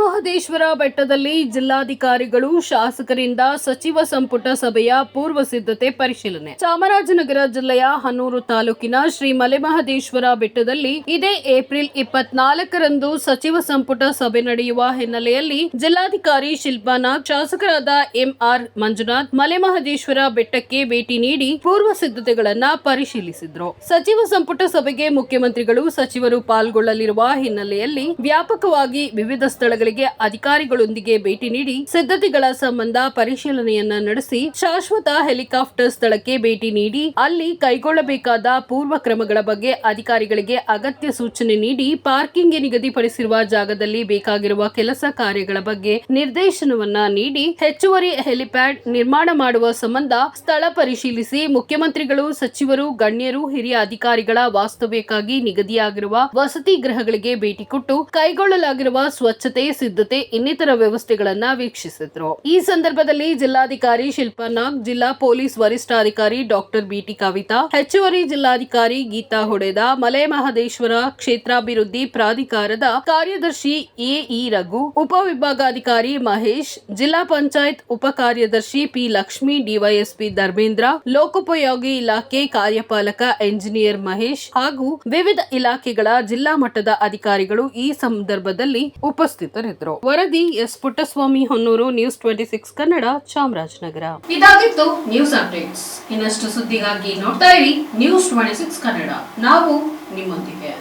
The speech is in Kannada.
ಮಹದೇಶ್ವರ ಬೆಟ್ಟದಲ್ಲಿ ಜಿಲ್ಲಾಧಿಕಾರಿಗಳು ಶಾಸಕರಿಂದ ಸಚಿವ ಸಂಪುಟ ಸಭೆಯ ಪೂರ್ವ ಸಿದ್ಧತೆ ಪರಿಶೀಲನೆ. ಚಾಮರಾಜನಗರ ಜಿಲ್ಲೆಯ ಹನೂರು ತಾಲೂಕಿನ ಶ್ರೀ ಮಲೆಮಹದೇಶ್ವರ ಬೆಟ್ಟದಲ್ಲಿ ಇದೇ ಏಪ್ರಿಲ್ ಇಪ್ಪತ್ನಾಲ್ಕರಂದು ಸಚಿವ ಸಂಪುಟ ಸಭೆ ನಡೆಯುವ ಹಿನ್ನೆಲೆಯಲ್ಲಿ ಜಿಲ್ಲಾಧಿಕಾರಿ ಶಿಲ್ಪಾನಾಗ್, ಶಾಸಕರಾದ ಎಂಆರ್ ಮಂಜುನಾಥ್ ಮಲೆಮಹದೇಶ್ವರ ಬೆಟ್ಟಕ್ಕೆ ಭೇಟಿ ನೀಡಿ ಪೂರ್ವ ಸಿದ್ಧತೆಗಳನ್ನ ಪರಿಶೀಲಿಸಿದ್ರು. ಸಚಿವ ಸಂಪುಟ ಸಭೆಗೆ ಮುಖ್ಯಮಂತ್ರಿಗಳು ಸಚಿವರು ಪಾಲ್ಗೊಳ್ಳಲಿರುವ ಹಿನ್ನೆಲೆಯಲ್ಲಿ ವ್ಯಾಪಕವಾಗಿ ವಿವಿಧ ಅಧಿಕಾರಿಗಳೊಂದಿಗೆ ಭೇಟಿ ನೀಡಿ ಸಿದ್ಧತೆಗಳ ಸಂಬಂಧ ಪರಿಶೀಲನೆಯನ್ನ ನಡೆಸಿ ಶಾಶ್ವತ ಹೆಲಿಕಾಪ್ಟರ್ ಸ್ಥಳಕ್ಕೆ ಭೇಟಿ ನೀಡಿ ಅಲ್ಲಿ ಕೈಗೊಳ್ಳಬೇಕಾದ ಪೂರ್ವ ಕ್ರಮಗಳ ಬಗ್ಗೆ ಅಧಿಕಾರಿಗಳಿಗೆ ಅಗತ್ಯ ಸೂಚನೆ ನೀಡಿ ಪಾರ್ಕಿಂಗ್ಗೆ ನಿಗದಿಪಡಿಸಿರುವ ಜಾಗದಲ್ಲಿ ಬೇಕಾಗಿರುವ ಕೆಲಸ ಕಾರ್ಯಗಳ ಬಗ್ಗೆ ನಿರ್ದೇಶನವನ್ನ ನೀಡಿ ಹೆಚ್ಚುವರಿ ಹೆಲಿಪ್ಯಾಡ್ ನಿರ್ಮಾಣ ಮಾಡುವ ಸಂಬಂಧ ಸ್ಥಳ ಪರಿಶೀಲಿಸಿ ಮುಖ್ಯಮಂತ್ರಿಗಳು, ಸಚಿವರು, ಗಣ್ಯರು, ಹಿರಿಯ ಅಧಿಕಾರಿಗಳ ವಾಸ್ತವ್ಯಕ್ಕಾಗಿ ನಿಗದಿಯಾಗಿರುವ ವಸತಿ ಗೃಹಗಳಿಗೆ ಭೇಟಿ ಕೊಟ್ಟು ಕೈಗೊಳ್ಳಲಾಗಿರುವ ಸ್ವಚ್ಛತೆ ಸಿದ್ಧತೆ ಇನ್ನಿತರ ವ್ಯವಸ್ಥೆಗಳನ್ನ ವೀಕ್ಷಿಸಿದ್ರು. ಈ ಸಂದರ್ಭದಲ್ಲಿ ಜಿಲ್ಲಾಧಿಕಾರಿ ಶಿಲ್ಪಾ ನಾಗ್ ಜಿಲ್ಲಾ ಪೊಲೀಸ್ ವರಿಷ್ಠಾಧಿಕಾರಿ ಡಾಕ್ಟರ್ ಬಿಟಿ ಕವಿತಾ, ಹೆಚ್ಚುವರಿ ಜಿಲ್ಲಾಧಿಕಾರಿ ಗೀತಾ ಹೊಡೆದ, ಮಲೆ ಮಹದೇಶ್ವರ ಕ್ಷೇತ್ರಾಭಿವೃದ್ಧಿ ಪ್ರಾಧಿಕಾರದ ಕಾರ್ಯದರ್ಶಿ ಎಇ ರಘು ಉಪವಿಭಾಗಾಧಿಕಾರಿ ಮಹೇಶ್, ಜಿಲ್ಲಾ ಪಂಚಾಯತ್ ಉಪ ಕಾರ್ಯದರ್ಶಿ ಪಿ. ಲಕ್ಷ್ಮಿ, ಡಿವೈಎಸ್ಪಿ ಧರ್ಮೇಂದ್ರ, ಲೋಕೋಪಯೋಗಿ ಇಲಾಖೆ ಕಾರ್ಯಪಾಲಕ ಎಂಜಿನಿಯರ್ ಮಹೇಶ್ ಹಾಗೂ ವಿವಿಧ ಇಲಾಖೆಗಳ ಜಿಲ್ಲಾ ಮಟ್ಟದ ಅಧಿಕಾರಿಗಳು ಈ ಸಂದರ್ಭದಲ್ಲಿ ಉಪಸ್ಥಿತರಿದ್ದರು. ವರದಿ S. Puttaswamy Honnur news twenty six Kannada, Chamarajanagar. ಇದಾಗಿತ್ತು ನ್ಯೂಸ್ ಅಪ್ಡೇಟ್ಸ್ ಇನ್ನಷ್ಟು ಸುದ್ದಿಗಾಗಿ ನೋಡ್ತಾ ಇರಿ ನ್ಯೂಸ್ ಟ್ವೆಂಟಿ ಸಿಕ್ಸ್ ಕನ್ನಡ. ನಾವು ನಿಮ್ಮೊಂದಿಗೆ.